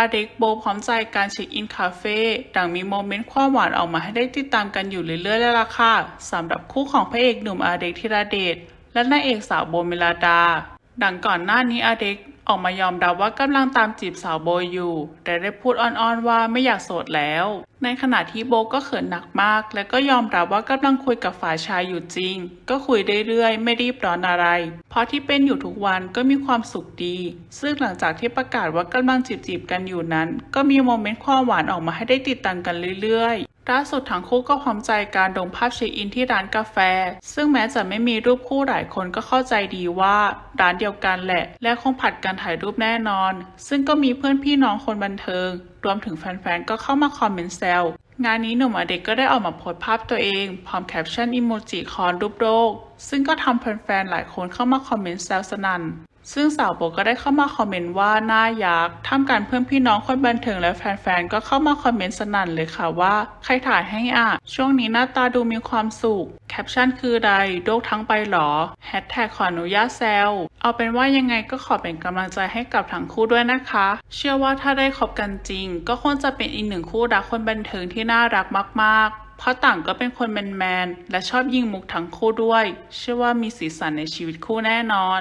อเด็กโบพร้อมใจการเช็คอินคาเฟ่ดังมีโมเมนต์ความหวานออกมาให้ได้ติดตามกันอยู่เรื่อยๆแล้วล่ะค่ะสำหรับคู่ของพระเอกหนุ่มอาเด็กธีรเดชและนางเอกสาวโบเมลาดา ดังก่อนหน้านี้อาเด็ก ออกมายอมรับว่ากำลังตามจีบสาวโบอยู่ แต่ได้พูดอ่อนๆว่าไม่อยากโสดแล้ว ในขณะที่โบก็เขินหนักมาก และก็ยอมรับว่ากำลังคุยกับฝ่ายชายอยู่จริง ก็คุยเรื่อยๆ ไม่รีบร้อนอะไร เพราะที่เป็นอยู่ทุกวันก็มีความสุขดี ซึ่งหลังจากที่ประกาศว่ากำลังจีบๆกันอยู่นั้น ก็มีโมเมนต์ความหวานออกมาให้ได้ติดตามกันเรื่อยๆ ล่าสุดทั้งคู่ก็พร้อมใจการลงภาพเช็คอินที่ร้านกาแฟ ซึ่งแม้จะไม่มีรูปคู่หลายคนก็เข้าใจดีว่าร้านเดียวกันแหละ และคงผัดกันถ่ายรูปแน่นอน ซึ่งก็มีเพื่อนพี่น้องคนบันเทิง รวมถึงแฟนๆ ก็เข้ามาคอมเมนต์แซวงานนี้หนุ่มอเด็กก็ได้ออกมาโพสภาพตัวเอง พร้อมแคปชั่นอิโมจิคอนรูปโลกซึ่งก็ทำแฟนๆหลายคนเข้ามาคอมเมนต์แซวสนั่น ซึ่งสาวโบก็ได้เข้ามาคอมเมนต์ว่าน่ายักษ์ท่ามกลารเพื่อนพี่น้องคนบันเทิงและแฟนๆ ก็เข้ามาคอมเมนต์สนั่นเลยค่ะว่า ใครถ่ายให้อะ ช่วงนี้หน้าตาดูมีความสุข แคปชั่นคือใดโดกทั้งไปหรอแฮชแท็กขออนุญาตแซวเอาเป็นว่ายังไงก็ขอเป็นกำลังใจให้กับทั้งคู่ด้วยนะคะ เชื่อว่าถ้าได้คบกันจริง ก็คงจะเป็นอีกหนึ่งคู่รักคนบันเทิงที่น่ารักมาก ๆเพราะต่างก็เป็นคนแมนๆและชอบยิงมุกทั้งคู่ด้วย เชื่อว่ามีสีสันในชีวิตคู่แน่นอน